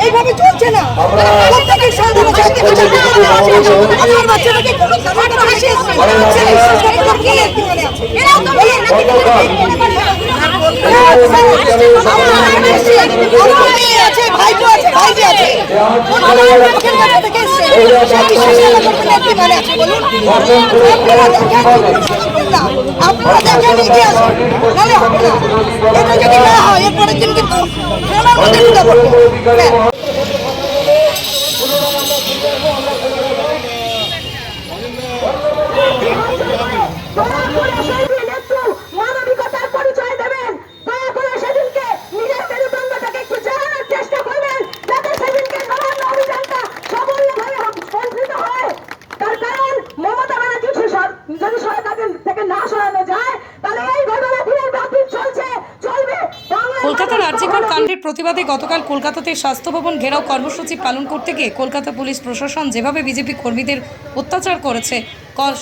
এইভাবে চলছে না। প্রত্যেকের সঙ্গে সঙ্গে আমার বাচ্চাটাকে কোনো খাবার হাসি আসছে এরাও তো মেয়ে নাকি আছে ভাইপো আছে ভাইজি আছে আমার মুখের কাছে থেকে এসছে সে বিশ্বাস করতে কি মানে আছে বলুন আপনারা দেখেন এগিয়ে আসুন নাহলে হবে না এটা যদি না কিন্তু ঢুকে পড়ব হ্যাঁ মানবিকতার পরিচয় দেবেন দয়া করে সেদিনকে নিজের মেরুদণ্ডটাকে একটু চালানোর চেষ্টা করবেন যাতে সেদিনকে নবান্ন অভিযানটা সাফল্যভাবে সম্পন্ন হয় তার কারণ মমতা ব্যানার্জি সর- যদি সরকার থেকে না সরানো যায় তাহলে এই ঘটনা দিনের ব্যাপী চলছে চলবে আর্জিকর কাণ্ডের প্রতিবাদে গতকাল কলকাতাতে স্বাস্থ্য ভবন ঘেরাও কর্মসূচি পালন করতে গিয়ে কলকাতা পুলিশ প্রশাসন যেভাবে বিজেপি কর্মীদের অত্যাচার করেছে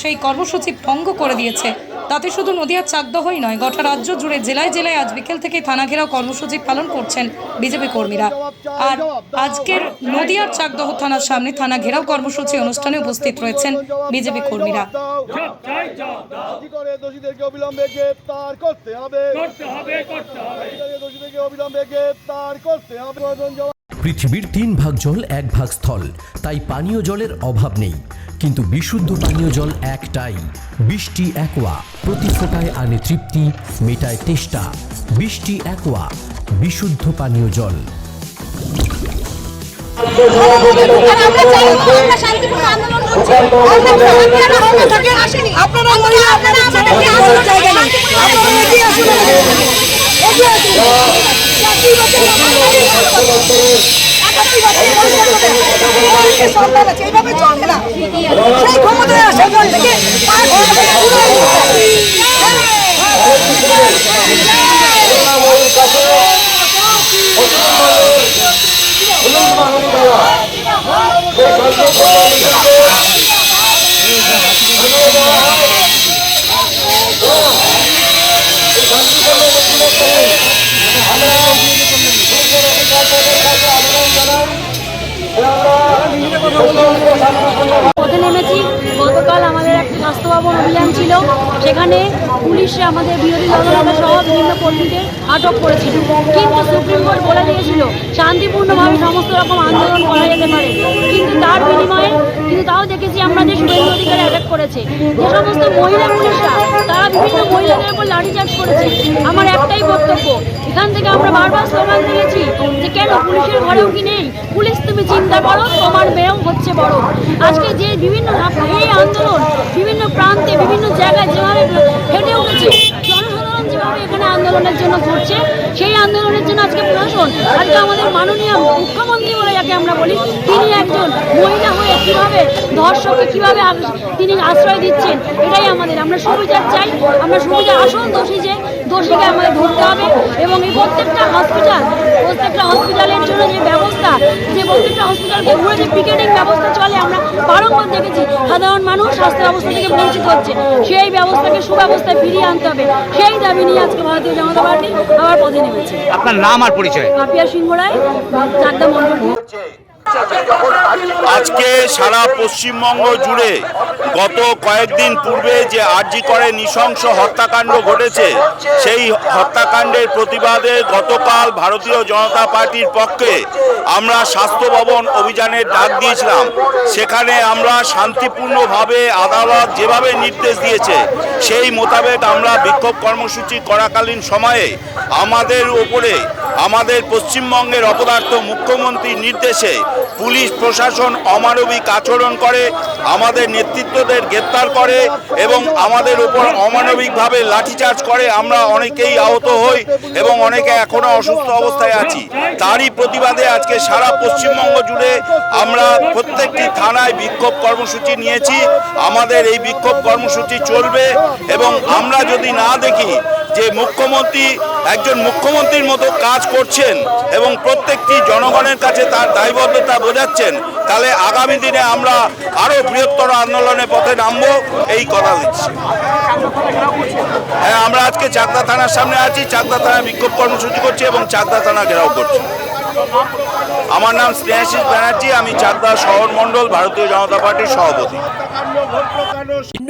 সেই কর্মসূচি ভঙ্গ করে দিয়েছে। তাতে শুধু নদিয়ার চাকদহই নয়, গোটা রাজ্য জুড়ে জেলায় জেলায় আজ বিকেল থেকে থানা ঘেরাও কর্মসূচি পালন করছেন বিজেপি কর্মীরা। আর আজকের নদিয়ার চাকদহ থানার সামনে থানা ঘেরাও কর্মসূচি অনুষ্ঠানে উপস্থিত রয়েছেন বিজেপি কর্মীরা। দোষীদেরকে অবিলম্বে করতে হবে করতে হবে করতে হবে। অবিলম্বে গ্রেপ্তার করতে হবে। পৃথিবীর তিন ভাগ জল এক ভাগ স্থল। তাই পানীয় জলের অভাব নেই। কিন্তু বিশুদ্ধ পানীয় জল একটাই। বৃষ্টি একোয়া। প্রতি ফোটায় আনে তৃপ্তি মেটায় তেষ্টা। বৃষ্টি একোয়া। বিশুদ্ধ পানীয় জল। আপনারা আপনারা সরকার আছে, এইভাবে চলবে না। সেই ক্ষমতায় আসার পর থেকে পাঁচ পথে নেমেছি। গতকাল আমাদের একটা স্বাস্থ্য ভবন অভিযান ছিল সেখানে পুলিশে আমাদের বিরোধী দলনেতা সহ বিভিন্ন কর্মীদের আটক করেছিল। কিন্তু সুপ্রিম কোর্ট বলে দিয়েছিল, শান্তিপূর্ণভাবে সমস্ত রকম আন্দোলন করা যেতে পারে। কিন্তু তার বিনিময়ে, কিন্তু তাও দেখেছি আমরা যে শুভেন্দু অধিকারে অ্যাটাক করেছে। যে সমস্ত মহিলা পুলিশরা বিভিন্ন মহিলাদের উপর লাঠিচার্জ করেছে। আমার একটাই বক্তব্য, এখান থেকে আমরা বারবার স্লোগান দিয়েছি যে কেন পুলিশের ঘরেও কি নেই। পুলিশ তুমি চিন্তা করো, তোমার মেয়েও হচ্ছে বড়। আজকে যে বিভিন্ন এই আন্দোলন, বিভিন্ন প্রান্তে, বিভিন্ন জায়গায় যেভাবে হেঁটে উঠেছে, জনসাধারণ যেভাবে এখানে আন্দোলনের জন্য করছে সেই আন্দোলনের জন্য আজকে প্রশাসন, আজকে আমাদের মাননীয় মুখ্যমন্ত্রী বলে যাকে আমরা বলি, তিনি একজন মহিলা কীভাবে ধর্ষককে কীভাবে তিনি আশ্রয় দিচ্ছেন এটাই আমাদের। আমরা সুবিচার চাই আমরা সুবিচার আসল দোষী যে দোষীকে আমাদের ধরতে হবে এবং এই প্রত্যেকটা হসপিটাল প্রত্যেকটা হসপিটালের জন্য যে ব্যবস্থা যে প্রত্যেকটা হসপিটালকে ঘুরে যে পিকেটিং ব্যবস্থা চলে আমরা বারংবার দেখেছি সাধারণ মানুষ স্বাস্থ্য ব্যবস্থা থেকে বঞ্চিত হচ্ছে। সেই ব্যবস্থাকে সুব্যবস্থায় ফিরিয়ে আনতে হবে। সেই দাবি নিয়ে আজকে ভারতীয় জনতা পার্টি আবার পদে নেমেছে। আপনার নাম আর পরিচয়? পাপিয়া সিংহ রায় চাকদা মন্ডল আজকে সারা পশ্চিমবঙ্গ জুড়ে গত কয়েকদিন পূর্বে যে আরজি করে নৃশংস হত্যাকাণ্ড ঘটেছে, সেই হত্যাকাণ্ডের প্রতিবাদে গতকাল ভারতীয় জনতা পার্টির পক্ষে আমরা স্বাস্থ্য ভবন অভিযানের ডাক দিয়েছিলাম। সেখানে আমরা শান্তিপূর্ণভাবে আদালত যেভাবে নির্দেশ দিয়েছে, সেই মোতাবেক আমরা বিক্ষোভ কর্মসূচি করাকালীন সময়ে আমাদের উপরে, আমাদের পশ্চিমবঙ্গের অপদার্থ মুখ্যমন্ত্রীর নির্দেশে পুলিশ প্রশাসন অমানবিক আচরণ করে, আমাদের নেতৃত্বদের গ্রেপ্তার করে এবং আমাদের উপর অমানবিকভাবে লাঠিচার্জ করে। আমরা অনেকেই আহত হই এবং অনেকে এখনও অসুস্থ অবস্থায় আছি। তারই প্রতিবাদে আজকে সারা পশ্চিমবঙ্গ জুড়ে আমরা প্রত্যেকটি থানায় বিক্ষোভ কর্মসূচি নিয়েছি। আমাদের এই বিক্ষোভ কর্মসূচি চলবে এবং আমরা যদি না দেখি যে মুখ্যমন্ত্রী, একজন মুখ্যমন্ত্রীর মতো কাজ করছেন এবং প্রত্যেকটি জনগণের কাছে তার দায়বদ্ধতা বোঝাচ্ছেন, তাহলে আগামী দিনে আমরা আরও বৃহত্তর আন্দোলনের পথে নামবো, এই কথা দিচ্ছি। হ্যাঁ আমরা আজকে চাকদা থানার সামনে আছি, চাকদা থানায় বিক্ষোভ কর্মসূচি করছি এবং চাকদা থানা ঘেরাও করছি। আমার নাম স্নেহাশিস ব্যানার্জি আমি চাকদা শহর মণ্ডল ভারতীয় জনতা পার্টির সভাপতি।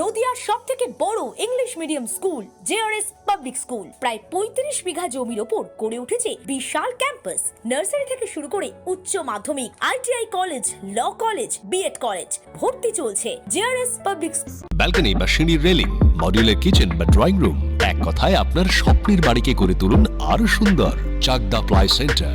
নদিয়ার সব থেকে বড় English medium school JRS public school. প্রায় পঁয়ত্রিশ বিঘা জমির ওপর গড়ে উঠেছে বিশাল ক্যাম্পাস। নার্সারি থেকে শুরু করে উচ্চ মাধ্যমিক ITI college law college BEd college ভর্তি চলছে জেআরএস পাবলিক ব্যালকনি বা সিঁড়ির রেলিং মডিউলার কিচেন বা ড্রয়িং রুম এক কথায় আপনার স্বপ্নের বাড়িকে করে তুলুন আরও সুন্দর Chakdaha ply centre.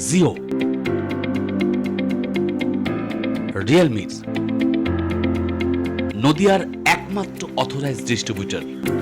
Jio Realme নদিয়ার একমাত্র অথরাইজ ডিস্ট্রিবিউটর